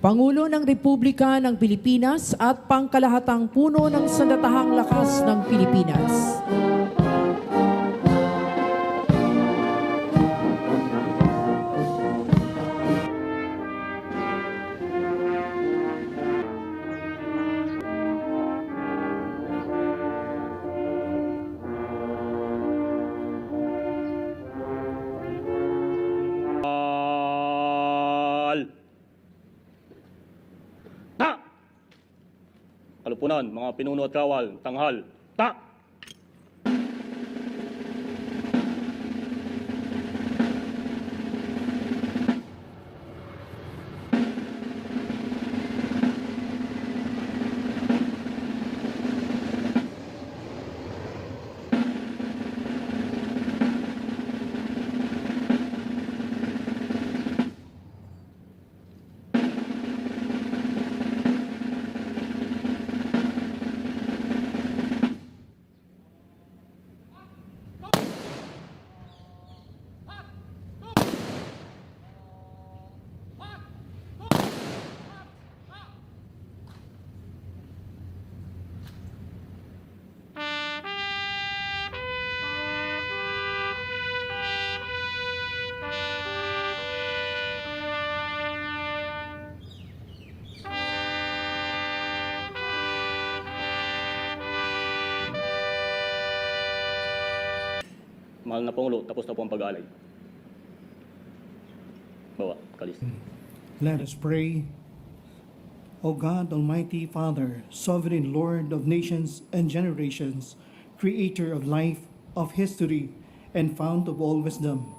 Pangulo ng Republika ng Pilipinas at pangkalahatang puno ng sandatahang lakas ng Pilipinas. Kalupunan, mga pinuno at kawal, tanghal. Ta! Mahal na Pangulo, tapos na po ang pag-aalay. Bawa, kalis. Let us pray. O God, Almighty Father, Sovereign Lord of nations and generations, Creator of life, of history, and fount of all wisdom,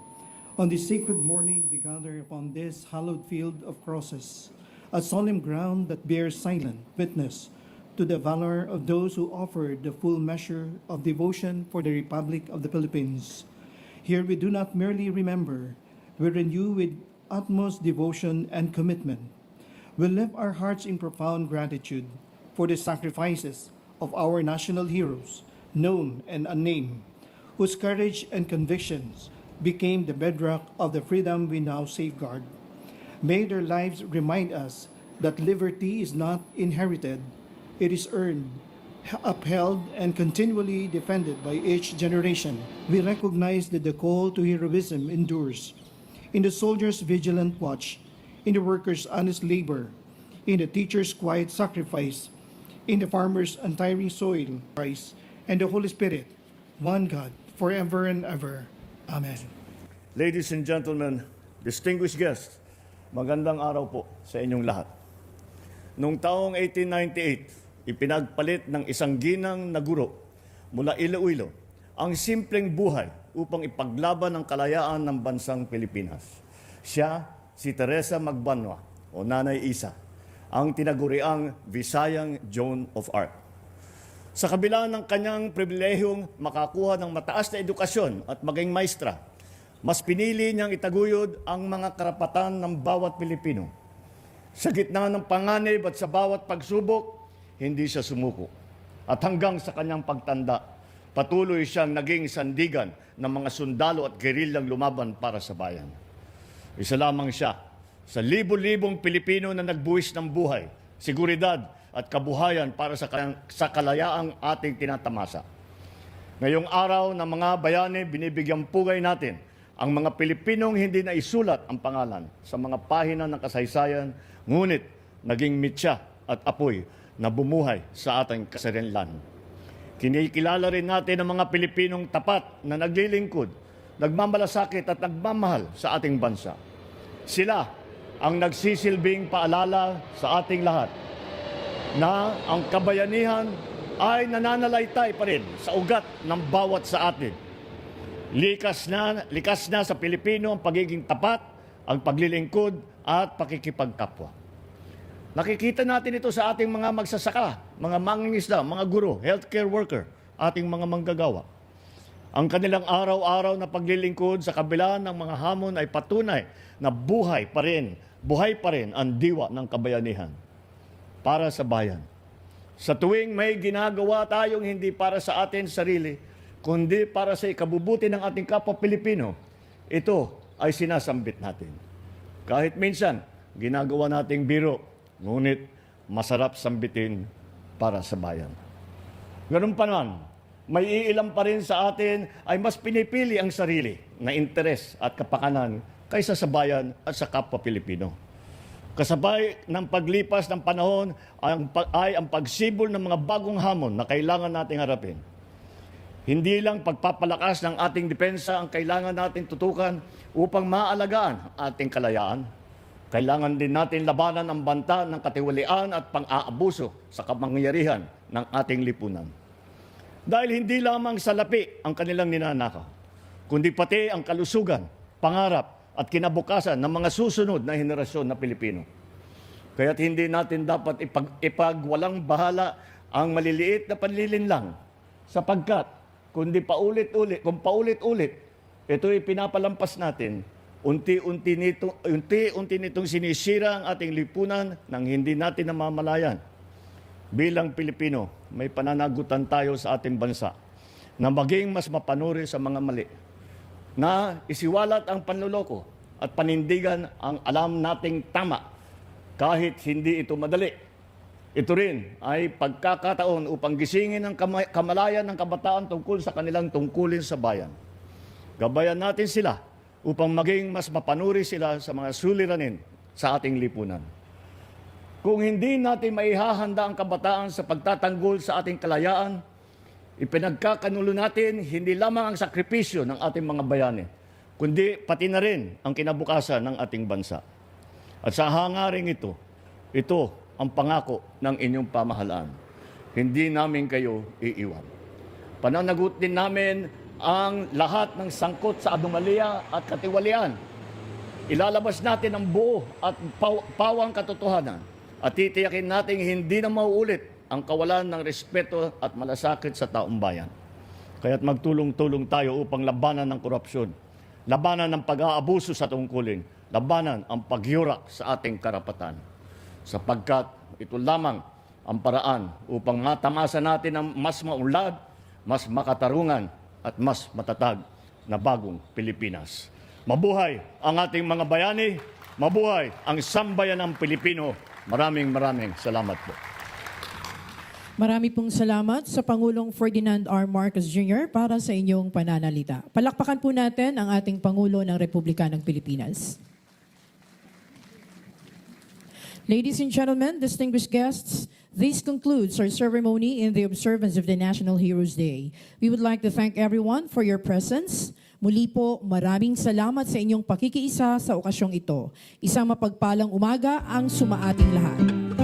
on this sacred morning we gather upon this hallowed field of crosses, a solemn ground that bears silent witness to the valor of those who offered the full measure of devotion for the Republic of the Philippines. Here we do not merely remember, we renew with utmost devotion and commitment. We lift our hearts in profound gratitude for the sacrifices of our national heroes, known and unnamed, whose courage and convictions became the bedrock of the freedom we now safeguard. May their lives remind us that liberty is not inherited, it is earned, upheld, and continually defended by each generation. We recognize that the call to heroism endures in the soldier's vigilant watch, in the worker's honest labor, in the teacher's quiet sacrifice, in the farmer's untiring soil, Christ, and the Holy Spirit, one God, forever and ever. Amen. Ladies and gentlemen, distinguished guests, magandang araw po sa inyong lahat. Noong taong 1898, ipinagpalit ng isang ginang na guro mula Iloilo ang simpleng buhay upang ipaglaban ang kalayaan ng bansang Pilipinas. Siya, si Teresa Magbanwa o Nanay Isa, ang tinaguriang Visayang Joan of Arc. Sa kabila ng kanyang pribilehiyong makakuha ng mataas na edukasyon at maging maestra, mas pinili niyang itaguyod ang mga karapatan ng bawat Pilipino. Sa gitna ng panganib at sa bawat pagsubok, hindi siya sumuko. At hanggang sa kanyang pagtanda, patuloy siyang naging sandigan ng mga sundalo at gerilyang lumaban para sa bayan. Isa lamang siya sa libo-libong Pilipino na nagbuwis ng buhay, seguridad at kabuhayan para sa, sa kalayaang ating tinatamasa. Ngayong araw ng mga bayani, binibigyang pugay natin ang mga Pilipinong hindi na isulat ang pangalan sa mga pahina ng kasaysayan, ngunit naging mitya at apoy na bumuhay sa ating kasarinlan. Kinikilala rin natin ang mga Pilipinong tapat na naglilingkod, nagmamalasakit at nagmamahal sa ating bansa. Sila ang nagsisilbing paalala sa ating lahat na ang kabayanihan ay nananalaytay pa rin sa ugat ng bawat sa atin. Likas na, likas na sa Pilipino ang pagiging tapat, ang paglilingkod at pakikipagkapwa. Nakikita natin ito sa ating mga magsasaka, mga mangingisda, mga guro, healthcare worker, ating mga manggagawa. Ang kanilang araw-araw na paglilingkod sa kabila ng mga hamon ay patunay na buhay pa rin, buhay pa rin ang diwa ng kabayanihan para sa bayan. Sa tuwing may ginagawa tayong hindi para sa atin sarili, kundi para sa ikabubuti ng ating kapwa Pilipino, ito ay sinasambit natin. Kahit minsan, ginagawa nating biro, ngunit masarap sambitin para sa bayan. Ganun pa naman, may iilan pa rin sa atin ay mas pinipili ang sarili na interes at kapakanan kaysa sa bayan at sa kapwa Pilipino. Kasabay ng paglipas ng panahon ay ang pagsibol ng mga bagong hamon na kailangan nating harapin. Hindi lang pagpapalakas ng ating depensa ang kailangan nating tutukan upang maalagaan ating kalayaan. Kailangan din natin labanan ang banta ng katiwalian at pang-aabuso sa kamangyarihan ng ating lipunan. Dahil hindi lamang sa lapi ang kanilang ninanakaw, kundi pati ang kalusugan, pangarap at kinabukasan ng mga susunod na henerasyon na Pilipino. Kaya't hindi natin dapat ipag, ipagwalang bahala ang maliliit na panlilinlang sapagkat kundi paulit-ulit, kung paulit-ulit, ito'y pinapalampas natin, unti-unti nito, unti-unti nitong sinisira ang ating lipunan nang hindi natin namamalayan. Bilang Pilipino, may pananagutan tayo sa ating bansa na maging mas mapanuri sa mga mali na isiwalat ang panluloko at panindigan ang alam nating tama kahit hindi ito madali. Ito rin ay pagkakataon upang gisingin ang kama- kamalayan ng kabataan tungkol sa kanilang tungkulin sa bayan. Gabayan natin sila upang maging mas mapanuri sila sa mga suliranin sa ating lipunan. Kung hindi natin maihahanda ang kabataan sa pagtatanggol sa ating kalayaan, ipinagkakanulo natin hindi lamang ang sakripisyo ng ating mga bayani, kundi pati na rin ang kinabukasan ng ating bansa. At sa hangaring ito, ito ang pangako ng inyong pamahalaan. Hindi namin kayo iiwan. Pananagot din namin ang lahat ng sangkot sa anomalya at katiwalian. Ilalabas natin ang buo at paw- pawang katotohanan at titiyakin natin hindi na mauulit ang kawalan ng respeto at malasakit sa taong bayan. Kaya't magtulong-tulong tayo upang labanan ng korupsyon, labanan ng pag-aabuso sa tungkulin, labanan ang pagyurak sa ating karapatan. Sapagkat ito lamang ang paraan upang matamasa natin ang mas maunlad, mas makatarungan at mas matatag na bagong Pilipinas. Mabuhay ang ating mga bayani, mabuhay ang sambayan ng Pilipino. Maraming maraming salamat po. Marami pong salamat sa Pangulong Ferdinand R. Marcos Jr. para sa inyong pananalita. Palakpakan po natin ang ating Pangulo ng Republika ng Pilipinas. Ladies and gentlemen, distinguished guests, this concludes our ceremony in the observance of the National Heroes Day. We would like to thank everyone for your presence. Muli po, maraming salamat sa inyong pakikiisa sa okasyong ito. Isang mapagpalang umaga ang sumaating lahat.